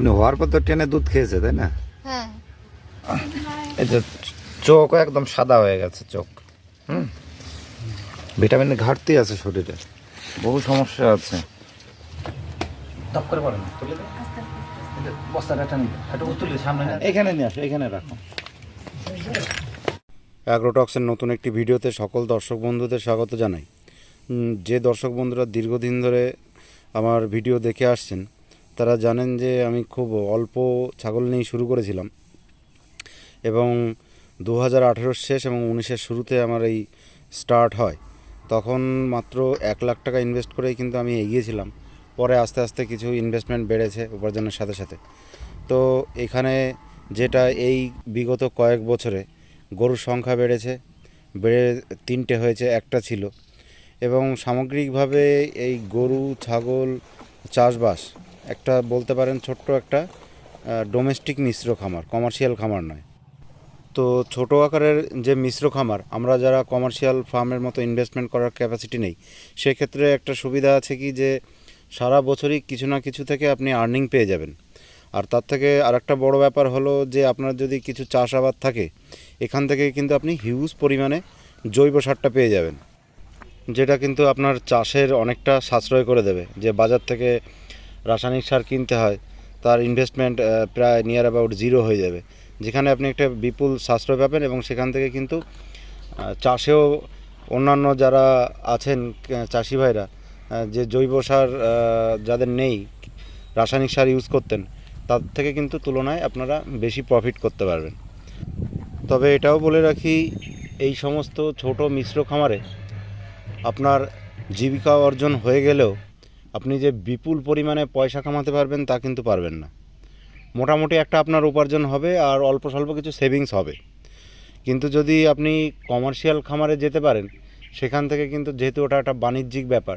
এমনি হওয়ার পর তো ট্রেনে দুধ খেয়েছে তাই না? হ্যাঁ। এই যে চোখও একদম সাদা হয়ে গেছে চোখ। হুম? ভিটামিনের ঘাটতি আছে শরীরে। বহু সমস্যা আছে। টপ করে পড়েন তুলে বস্তাটা টানি একটু তুলে সামনে এখানে নিয়ে আসো এখানে রাখো। অ্যাগ্রোটক্সের নতুন একটি ভিডিওতে সকল দর্শক বন্ধুদের স্বাগত জানাই। যে দর্শক বন্ধুরা দীর্ঘদিন ধরে আমার ভিডিও দেখে আসছেন তারা জানেন যে আমি খুব অল্প ছাগল নিয়েই শুরু করেছিলাম। এবং দু হাজার শেষ এবং উনিশের শুরুতে আমার এই স্টার্ট হয়। তখন মাত্র এক লাখ টাকা ইনভেস্ট করেই কিন্তু আমি এগিয়েছিলাম। পরে আস্তে আস্তে কিছু ইনভেস্টমেন্ট বেড়েছে উপার্জনের সাথে সাথে। তো এখানে যেটা এই বিগত কয়েক বছরে গরুর সংখ্যা বেড়েছে, বেড়ে তিনটে হয়েছে, একটা ছিল। এবং সামগ্রিকভাবে এই গরু, ছাগল চাষবাস একটা বলতে পারেন ছোট্ট একটা ডোমেস্টিক মিশ্র খামার কমার্শিয়াল খামার নয়। তো ছোট আকারের যে মিশ্র খামার, আমরা যারা কমার্শিয়াল ফার্মের মতো ইনভেস্টমেন্ট করার ক্যাপাসিটি নেই, সেক্ষেত্রে একটা সুবিধা আছে কি যে, সারা বছরই কিছু না কিছু থেকে আপনি আর্নিং পেয়ে যাবেন। আর তার থেকে আরেকটা বড় ব্যাপার হলো যে, আপনার যদি কিছু চাষাবাদ থাকে, এখান থেকে কিন্তু আপনি হিউজ পরিমাণে জৈব সারটা পেয়ে যাবেন। যেটা কিন্তু আপনার চাষের অনেকটা সাশ্রয় করে দেবে। যে বাজার থেকে রাসায়নিক সার কিনতে হয়, তার ইনভেস্টমেন্ট প্রায় নিয়ার অ্যাবাউট জিরো হয়ে যাবে। যেখানে আপনি একটা বিপুল সাশ্রয় পাবেন এবং সেখান থেকে কিন্তু চাষেও অন্যান্য যারা আছেন চাষি ভাইরা যে জৈব সার যাদের নেই, রাসায়নিক সার ইউজ করতেন, তার থেকে কিন্তু তুলনায় আপনারা বেশি প্রফিট করতে পারবেন। তবে এটাও বলে রাখি, এই সমস্ত ছোট মিশ্র খামারে আপনার জীবিকা অর্জন হয়ে গেলেও আপনি যে বিপুল পরিমাণে পয়সা কামাতে পারবেন তা কিন্তু পারবেন না। মোটামুটি একটা আপনার উপার্জন হবে আর অল্প স্বল্প কিছু সেভিংস হবে। কিন্তু যদি আপনি কমার্শিয়াল খামারে যেতে পারেন, সেখান থেকে কিন্তু যেহেতু ওটা একটা বাণিজ্যিক ব্যাপার,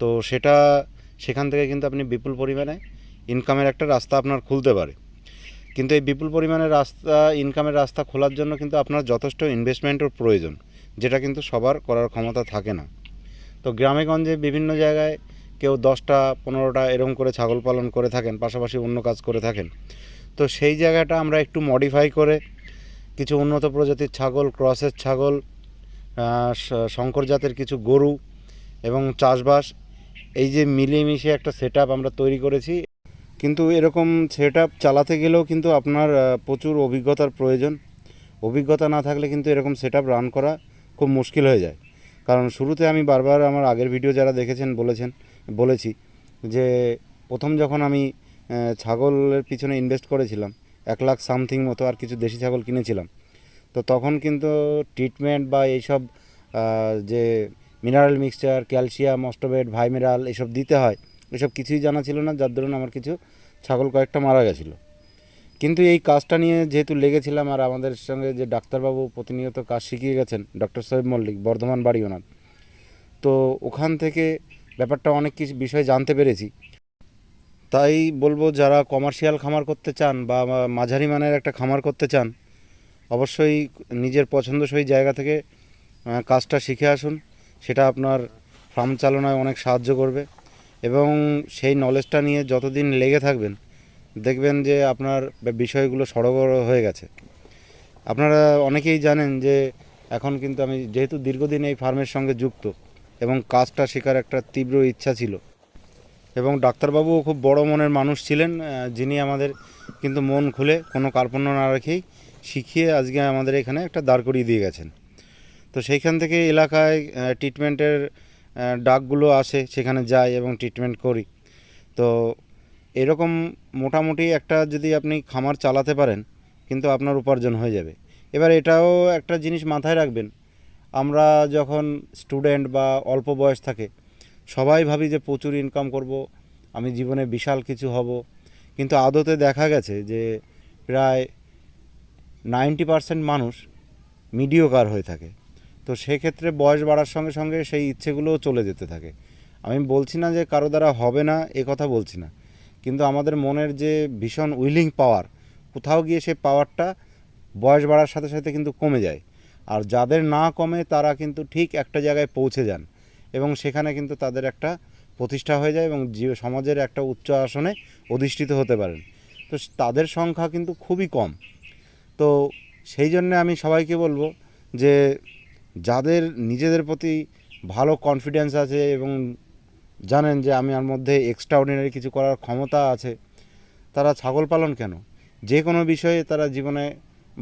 তো সেটা সেখান থেকে কিন্তু আপনি বিপুল পরিমাণে ইনকামের একটা রাস্তা আপনার খুলতে পারে। কিন্তু এই বিপুল পরিমাণে রাস্তা ইনকামের রাস্তা খোলার জন্য কিন্তু আপনার যথেষ্ট ইনভেস্টমেন্টের প্রয়োজন, যেটা কিন্তু সবার করার ক্ষমতা থাকে না। তো গ্রামেগঞ্জে বিভিন্ন জায়গায় কেউ দশটা, পনেরোটা এরকম করে ছাগল পালন করে থাকেন, পাশাপাশি অন্য কাজ করে থাকেন। তো সেই জায়গাটা আমরা একটু মডিফাই করে কিছু উন্নত প্রজাতির ছাগল ক্রসের ছাগল শঙ্কর জাতের কিছু গরু এবং চাষবাস, এই যে মিলিয়ে একটা সেট আমরা তৈরি করেছি। কিন্তু এরকম সেট চালাতে গেলেও কিন্তু আপনার প্রচুর অভিজ্ঞতার প্রয়োজন। অভিজ্ঞতা না থাকলে কিন্তু এরকম সেট রান করা খুব মুশকিল হয়ে যায়। কারণ শুরুতে আমি বারবার আমার আগের ভিডিও যারা দেখেছেন, বলেছেন বলেছি যে প্রথম যখন আমি ছাগলের পিছনে ইনভেস্ট করেছিলাম, এক লাখ সামথিং মতো আর কিছু দেশি ছাগল কিনেছিলাম, তো তখন কিন্তু ট্রিটমেন্ট বা এইসব যে মিনারেল মিক্সচার ক্যালসিয়াম অস্টোবেট ভাইমিনাল এসব দিতে হয়, এসব কিছুই জানা ছিল না, যার দরুন আমার কিছু ছাগল কয়েকটা মারা গেছিল। কিন্তু এই কাজটা নিয়ে যেহেতু লেগেছিলাম আর আমাদের সঙ্গে যে ডাক্তারবাবু প্রতিনিয়ত কাজ শিখিয়ে গেছেন ডক্টর সাহেব মল্লিক, বর্ধমান বাড়ি ওনার, তো ওখান থেকে ব্যাপারটা অনেক কিছু বিষয় জানতে পেরেছি। তাই বলব, যারা কমার্শিয়াল খামার করতে চান বা মাঝারি মানের একটা খামার করতে চান, অবশ্যই নিজের পছন্দসই জায়গা থেকে কাজটা শিখে আসুন। সেটা আপনার ফার্ম চালনায় অনেক সাহায্য করবে এবং সেই নলেজটা নিয়ে যতদিন লেগে থাকবেন, দেখবেন যে আপনার বিষয়গুলো সড়গড় হয়ে গেছে। আপনারা অনেকেই জানেন যে এখন কিন্তু আমি যেহেতু দীর্ঘদিন এই ফার্মের সঙ্গে যুক্ত এবং কাজটা শেখার একটা তীব্র ইচ্ছা ছিল। এবং ডাক্তারবাবুও খুব বড় মনের মানুষ ছিলেন যিনি আমাদের কিন্তু মন খুলে কোনো কার্পণ্য না রেখেই শিখিয়ে আজকে আমাদের এখানে একটা দাঁড় করিয়ে দিয়ে গেছেন। তো সেইখান থেকে এলাকায় ট্রিটমেন্টের ডাকগুলো আসে, সেখানে যাই এবং ট্রিটমেন্ট করি। তো এরকম মোটামুটি একটা যদি আপনি খামার চালাতে পারেন, কিন্তু আপনার উপার্জন হয়ে যাবে। এবার এটাও একটা জিনিস মাথায় রাখবেন আমরা যখন স্টুডেন্ট বা অল্প বয়স থাকে, সবাই ভাবি যে প্রচুর ইনকাম করব, আমি জীবনে বিশাল কিছু হব। কিন্তু আদতে দেখা গেছে যে প্রায় নাইনটি পার্সেন্ট মানুষ মিডিওকার হয়ে থাকে। তো সেক্ষেত্রে বয়স বাড়ার সঙ্গে সঙ্গে সেই ইচ্ছেগুলোও চলে যেতে থাকে। আমি বলছি না যে কারও দ্বারা হবে না, এ কথা বলছি না। কিন্তু আমাদের মনের যে ভীষণ উইলিং পাওয়ার কোথাও গিয়ে সেই পাওয়ারটা বয়স বাড়ার সাথে সাথে কিন্তু কমে যায়। আর যাদের না কমে তারা কিন্তু ঠিক একটা জায়গায় পৌঁছে যান এবং সেখানে কিন্তু তাদের একটা প্রতিষ্ঠা হয়ে যায় এবং সমাজের একটা উচ্চ আসনে অধিষ্ঠিত হতে পারেন। তো তাদের সংখ্যা কিন্তু খুবই কম। তো সেই জন্য আমি সবাইকে বলব যে যাদের নিজেদের প্রতি ভালো কনফিডেন্স আছে এবং জানেন যে আমি আমার মধ্যে এক্সট্রা অর্ডিনারি কিছু করার ক্ষমতা আছে, তারা ছাগল পালন কেন? যে কোনো বিষয়ে তারা জীবনে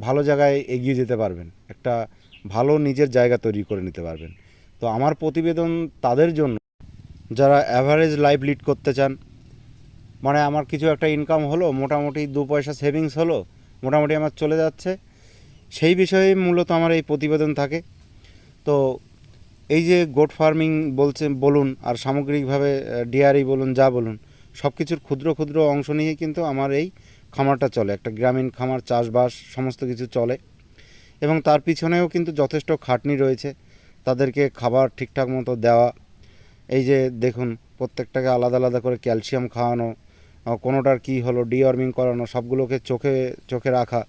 ভালো জায়গায় এগিয়ে যেতে পারবেন। একটা ভালো নিজের জায়গা তৈরি করে নিতে পারবেন। তো আমার প্রতিবেদন তাদের জন্য। যারা অ্যাভারেজ লাইফ লিড করতে চান মানে আমার কিছু একটা ইনকাম হলো, মোটামুটি দু পয়সা সেভিংস হলো, মোটামুটি আমার চলে যাচ্ছে। সেই বিষয়ে মূলত আমার এই প্রতিবেদন থাকে। তো এই যে গোট ফার্মিং বলছে, বলুন আর সামগ্রিকভাবে ডিয়ারি বলুন, যা বলুন সব কিছুর ক্ষুদ্র ক্ষুদ্র অংশ নিয়ে কিন্তু আমার এই খামারটা চলে, একটা গ্রামীণ খামার, চাষবাস, সমস্ত কিছু চলে। এবং তার পিছনেও কিন্তু যথেষ্ট খাটনি রয়েছে, তাদেরকে খাবার ঠিকঠাক মতো দেওয়া। এই যে দেখুন, প্রত্যেকটাকে আলাদা আলাদা করে ক্যালসিয়াম খাওয়ানো কোনোটার কি হলো, ডিওয়ার্মিং করানো, সবগুলোকে চোখে চোখে রাখা।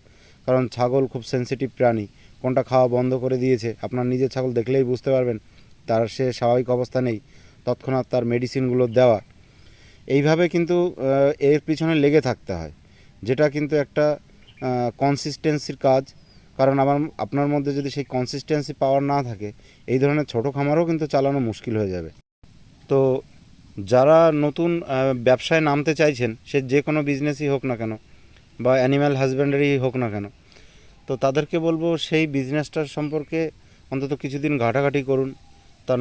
কারণ ছাগল খুব সেনসিটিভ প্রাণী, কোনটা খাওয়া বন্ধ করে দিয়েছে, আপনার নিজের ছাগল দেখলেই বুঝতে পারবেন, তার সে স্বাভাবিক অবস্থা নেই, তৎক্ষণাৎ তার মেডিসিনগুলো দেওয়া। এইভাবে কিন্তু এর পিছনে লেগে থাকতে হয়। যেটা কিন্তু একটা কনসিস্টেন্সির কাজ। কারণ আমার, আপনার মধ্যে যদি সেই কনসিস্টেন্সি পাওয়ার না থাকে, এই ধরনের ছোটো খামারও কিন্তু চালানো মুশকিল হয়ে যাবে। তো যারা নতুন ব্যবসায় নামতে চাইছেন, সে যে কোনো বিজনেসই হোক না কেন, বা অ্যানিম্যাল হাজব্যান্ডারি হোক না কেন, তো তাদেরকে বলব সেই বিজনেসটার সম্পর্কে অন্তত কিছুদিন ঘাটাঘাটি করুন, তার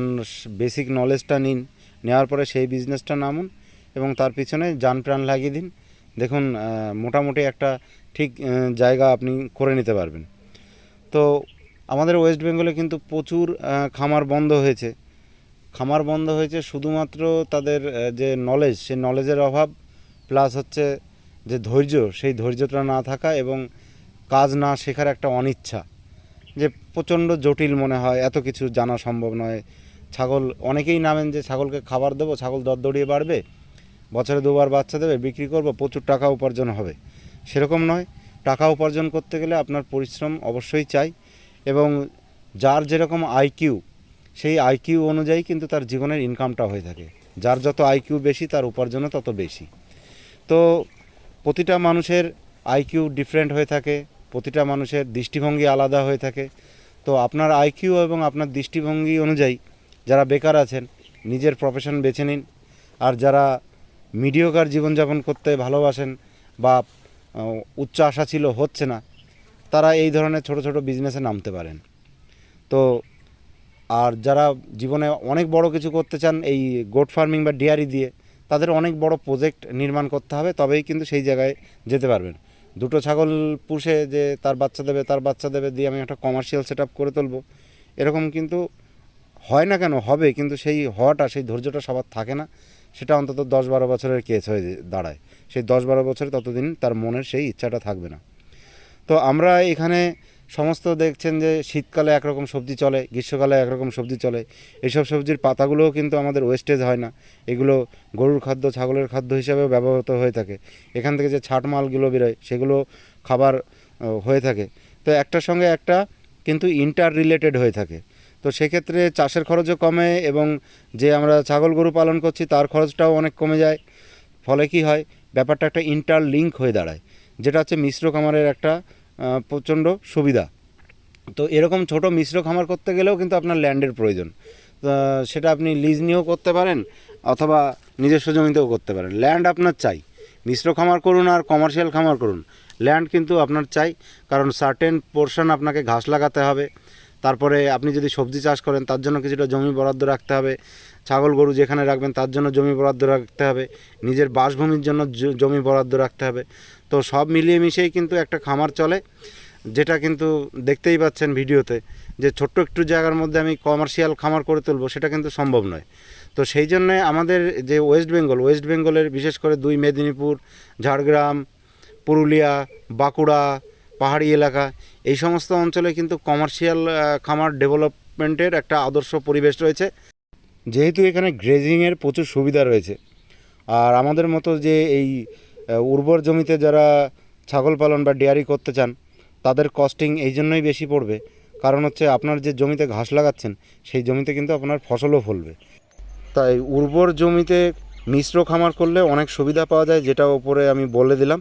বেসিক নলেজটা নিন, নেওয়ার পরে সেই বিজনেসটা নামুন, এবং তার পিছনে যান প্রাণ লাগিয়ে দিন। দেখুন মোটামুটি একটা ঠিক জায়গা আপনি করে নিতে পারবেন। তো আমাদের ওয়েস্ট বেঙ্গলে কিন্তু প্রচুর খামার বন্ধ হয়েছে। খামার বন্ধ হয়েছে শুধুমাত্র তাদের যে নলেজ সেই নলেজের অভাব প্লাস হচ্ছে যে ধৈর্য, সেই ধৈর্যটা না থাকা এবং কাজ না শেখার একটা অনিচ্ছা। যে প্রচণ্ড জটিল মনে হয়, এত কিছু জানা সম্ভব নয়। ছাগল, অনেকেই নামেন যে ছাগলকে খাবার দেবো, ছাগল দরদড়িয়ে বাড়বে। বছরে দুবার বাচ্চা দেবে, বিক্রি করব, প্রচুর টাকা উপার্জন হবে। সেরকম নয়। টাকা উপার্জন করতে গেলে আপনার পরিশ্রম অবশ্যই চাই এবং যার যেরকম আইকিউ সেই আইকিউ অনুযায়ী কিন্তু তার জীবনের ইনকামটা হয়ে থাকে। যার যত আইকিউ বেশি, তার উপার্জনও তত বেশি। তো প্রতিটা মানুষের আইকিউ ডিফারেন্ট হয়ে থাকে, প্রতিটা মানুষের দৃষ্টিভঙ্গি আলাদা হয়ে থাকে। তো আপনার আইকিউ এবং আপনার দৃষ্টিভঙ্গি অনুযায়ী যারা বেকার আছেন, নিজের প্রফেশন বেছে নিন। আর যারা মিডিয়কার জীবনযাপন করতে ভালোবাসেন বা উচ্চ আশা ছিল হচ্ছে না, তারা এই ধরনের ছোট ছোট বিজনেসে নামতে পারেন। তো, আর যারা জীবনে অনেক বড় কিছু করতে চান, এই গোট ফার্মিং বা ডেয়ারি দিয়ে, তাদের অনেক বড় প্রজেক্ট নির্মাণ করতে হবে, তবেই কিন্তু সেই জায়গায় যেতে পারবেন। দুটো ছাগল পুষে যে তার বাচ্চা দেবে, তার বাচ্চা দেবে দিয়ে আমি একটা কমার্শিয়াল সেট করে তুলবো, এরকম কিন্তু হয় না কেন, হবে, কিন্তু সেই হওয়াটা, সেই ধৈর্যটা সবার থাকে না। সেটা অন্তত দশ বারো বছরের কেস হয়ে দাঁড়ায়। সেই দশ বারো বছরে ততদিন তার মনের সেই ইচ্ছাটা থাকবে না। তো আমরা এখানে সমস্ত দেখছেন যে শীতকালে একরকম সবজি চলে, গ্রীষ্মকালে একরকম সবজি চলে। এইসব সবজির পাতাগুলোও কিন্তু আমাদের ওয়েস্টেজ হয় না। এগুলো গরুর খাদ্য, ছাগলের খাদ্য হিসাবেও ব্যবহৃত হয়ে থাকে। এখান থেকে যে ছাট মালগুলো বেরোয়, সেগুলো খাবার হয়ে থাকে। তো একটার সঙ্গে একটা কিন্তু ইন্টার রিলেটেড হয়ে থাকে। তো সেক্ষেত্রে চাষের খরচও কমে এবং যে আমরা ছাগল গরু পালন করছি তার খরচটাও অনেক কমে যায়। ফলে কি হয়? ব্যাপারটা একটা ইন্টার লিঙ্ক হয়ে দাঁড়ায়, যেটা হচ্ছে মিশ্র খামারের একটা প্রচণ্ড সুবিধা। তো এরকম ছোট মিশ্র খামার করতে গেলেও কিন্তু আপনার ল্যান্ডের প্রয়োজন। সেটা আপনি লিজ নিয়েও করতে পারেন অথবা নিজস্ব জমিতেও করতে পারেন। ল্যান্ড আপনার চাই। মিশ্র খামার করুন আর কমার্শিয়াল খামার করুন। ল্যান্ড কিন্তু আপনার চাই, কারণ সার্টেন পোর্শন আপনাকে ঘাস লাগাতে হবে। তারপরে আপনি যদি সবজি চাষ করেন, তার জন্য কিছুটা জমি বরাদ্দ রাখতে হবে। ছাগল, গরু যেখানে রাখবেন, তার জন্য জমি বরাদ্দ রাখতে হবে। নিজের বাসভূমির জন্য জমি বরাদ্দ রাখতে হবে। তো সব মিলিয়ে মিশিয়েই কিন্তু একটা খামার চলে, যেটা কিন্তু দেখতেই পাচ্ছেন ভিডিওতে, যে ছোট্ট একটু জায়গার মধ্যে আমি কমার্শিয়াল খামার করে তুলবো, সেটা কিন্তু সম্ভব নয়। তো সেই জন্যে আমাদের যে ওয়েস্ট বেঙ্গল ওয়েস্ট বেঙ্গলের বিশেষ করে দুই মেদিনীপুর, ঝাড়গ্রাম, পুরুলিয়া, বাঁকুড়া পাহাড়ি এলাকা, এই সমস্ত অঞ্চলে কিন্তু কমার্শিয়াল খামার ডেভেলপমেন্টের একটা আদর্শ পরিবেশ রয়েছে। যেহেতু এখানে গ্রেজিংয়ের প্রচুর সুবিধা রয়েছে, আর আমাদের মতো যে এই উর্বর জমিতে যারা ছাগল পালন বা ডেয়ারি করতে চান, তাদের কস্টিং এই জন্যই বেশি পড়বে। কারণ হচ্ছে আপনার যে জমিতে ঘাস লাগাচ্ছেন, সেই জমিতে কিন্তু আপনার ফসলও ফলবে। তাই উর্বর জমিতে মিশ্র খামার করলে অনেক সুবিধা পাওয়া যায়, যেটা ওপরে আমি বলে দিলাম।